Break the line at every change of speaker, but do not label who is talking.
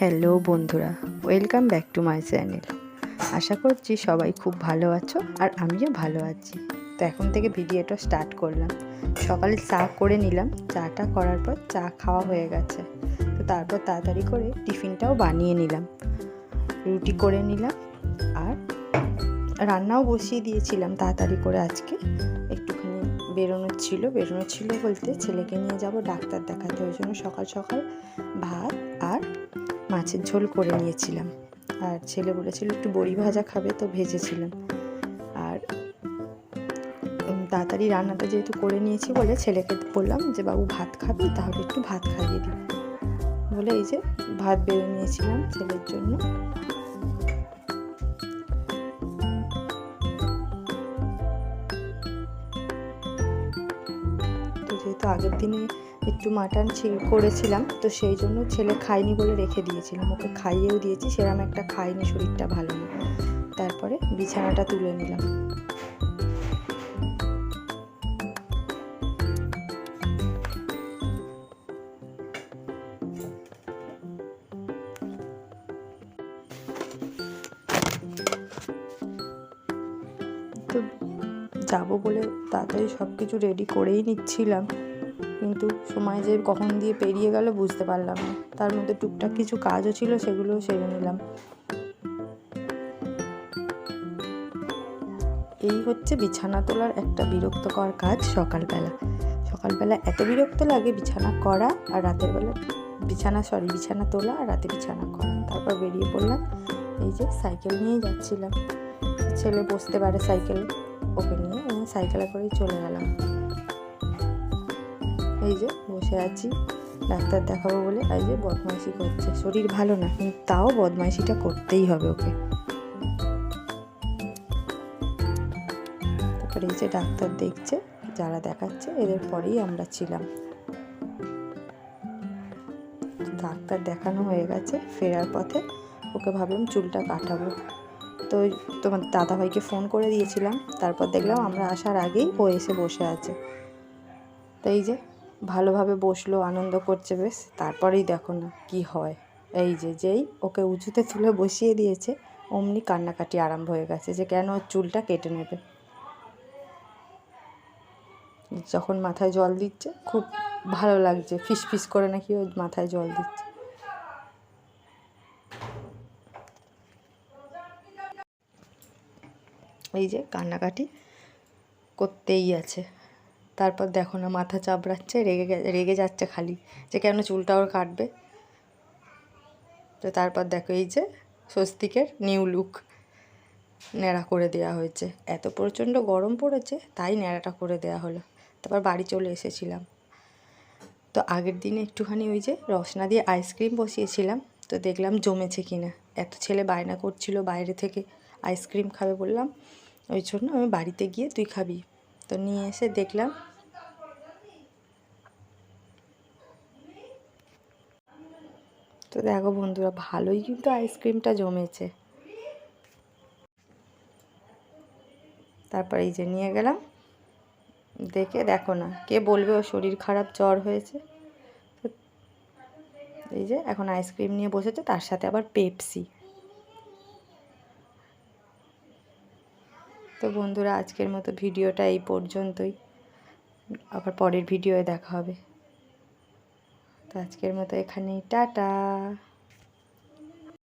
Hello বন্ধুরা, welcome back to my channel. আশা করছি সবাই খুব ভালো আছো আর আমিও ভালো আছি। তো এখন থেকে ভিডিওটা স্টার্ট করলাম। সকালে চা করে নিলাম, চাটা করার পর চা খাওয়া হয়ে গেছে। তো তারপর তাড়াতাড়ি করে টিফিনটাও বানিয়ে নিলাম। রুটি করে নিলাম আর রান্নাও বসিয়ে দিয়েছিলাম তাড়াতাড়ি করে আজকে। একটুখানি বেরোনোর ছিল বেরোনোর ছিল বলতে ছেলেকে নিয়ে যাব ডাক্তার দেখাতে। ওই জন্য সকাল সকাল ভাত আর মাছের ঝোল করে নিয়েছিলাম। আর ছেলে বলেছিল, একটু বড়ি ভাজা খাবে তো ভেজেছিলাম। আর তাড়াতাড়ি রান্নাটা যেহেতু করে নিয়েছি বলে ছেলেকে বললাম যে, বাবু ভাত খাবে, তাহলে একটু ভাত খাইয়ে দিই বলে এই যে ভাত বেড়ে নিয়েছিলাম ছেলের জন্য। যেহেতু আগের দিনে একটু মাটন করেছিলাম, তো সেই জন্য ছেলে খায়নি বলে রেখে দিয়েছিলাম। ওকে খাইয়েও দিয়েছি সেরকম একটা খাইনি শরীরটা ভালো না। তারপরে বিছানাটা তুলে নিলাম। যাব বলে তাড়াতাড়ি সব কিছু রেডি করেই নিচ্ছিলাম। কিন্তু সময় যে কখন দিয়ে পেরিয়ে গেল বুঝতে পারলাম না। তার মধ্যে টুকটাক কিছু কাজও ছিল, সেগুলোও সেরে নিলাম। এই হচ্ছে বিছানা তোলার একটা বিরক্তকর কাজ সকালবেলা। সকালবেলা এত বিরক্ত লাগে, বিছানা করা আর রাতের বেলা বিছানা সরি বিছানা তোলা আর রাতে বিছানা করা। তারপর বেরিয়ে পড়লাম, এই যে সাইকেল নিয়েই যাচ্ছিলাম। ছেলে বসতে পারে সাইকেলে। ওকে নিয়ে আমি সাইকেলে করেই চলে গেলাম। এই যে বসে আছি, ডাক্তার দেখাবো বলে। এই যে বদমাইশি করছে। শরীর ভালো না, কিন্তু তাও বদমাইশিটা করতেই হবে ওকে। তারপরে এই যে ডাক্তার দেখছে, যারা দেখাচ্ছে, এদের পরেই আমরা ছিলাম। ডাক্তার দেখানো হয়ে গেছে, ফেরার পথে ওকে ভাবলাম চুলটা কাটাবো। তো তোমার দাদাভাইকে ফোন করে দিয়েছিলাম। তারপর দেখলাম আমরা আসার আগেই ও এসে বসে আছে। তো এই যে ভালোভাবে বসল, আনন্দ করছে বেশ। তারপরেই দেখো না কি হয়। এই যে যেই ওকে উঁচুতে তুলে বসিয়ে দিয়েছে, অমনি কান্নাকাটি আরম্ভ হয়ে গেছে যে কেন ওর চুলটা কেটে নেবে। যখন মাথায় জল দিচ্ছে, খুব ভালো লাগছে ফিস ফিস করে নাকি ওর মাথায় জল দিচ্ছে। এই যে কান্নাকাটি করতেই আছে। তারপর দেখো না, মাথা চাপড়াচ্ছে, রেগে রেগে যাচ্ছে খালি। যে কেন চুলটা ওর কাটবে? তো তারপর দেখো এই যে স্বস্তিকের নিউ লুক ন্যাড়া করে দেওয়া হয়েছে। এত প্রচণ্ড গরম পড়েছে, তাই ন্যাড়াটা করে দেওয়া হলো। তারপর বাড়ি চলে এসেছিলাম। তো আগের দিনে একটুখানি ওই যে রসনা দিয়ে আইসক্রিম বসিয়েছিলাম। তো দেখলাম জমেছে কিনা। এত ছেলে বায়না করছিল বাইরে থেকে। আইসক্রিম খাবে বললাম। ওই জন্য আমি বাড়িতে গিয়ে তুই খাবি। তো নিয়ে এসে দেখলাম। তো দেখো বন্ধুরা, ভালোই কিন্তু আইসক্রিমটা জমেছে। তারপর এই যে নিয়ে গেলাম। দেখে দেখো না, কে বলবে ও শরীর খারাপ, জ্বর হয়েছে। এই যে এখন আইসক্রিম নিয়ে বসেছে, তার সাথে আবার পেপসি। তো বন্ধুরা, আজকের মতো ভিডিওটা এই পর্যন্তই। আবার পরের ভিডিওয়ে দেখা হবে। তো আজকের মতো এখানেই, টাটা।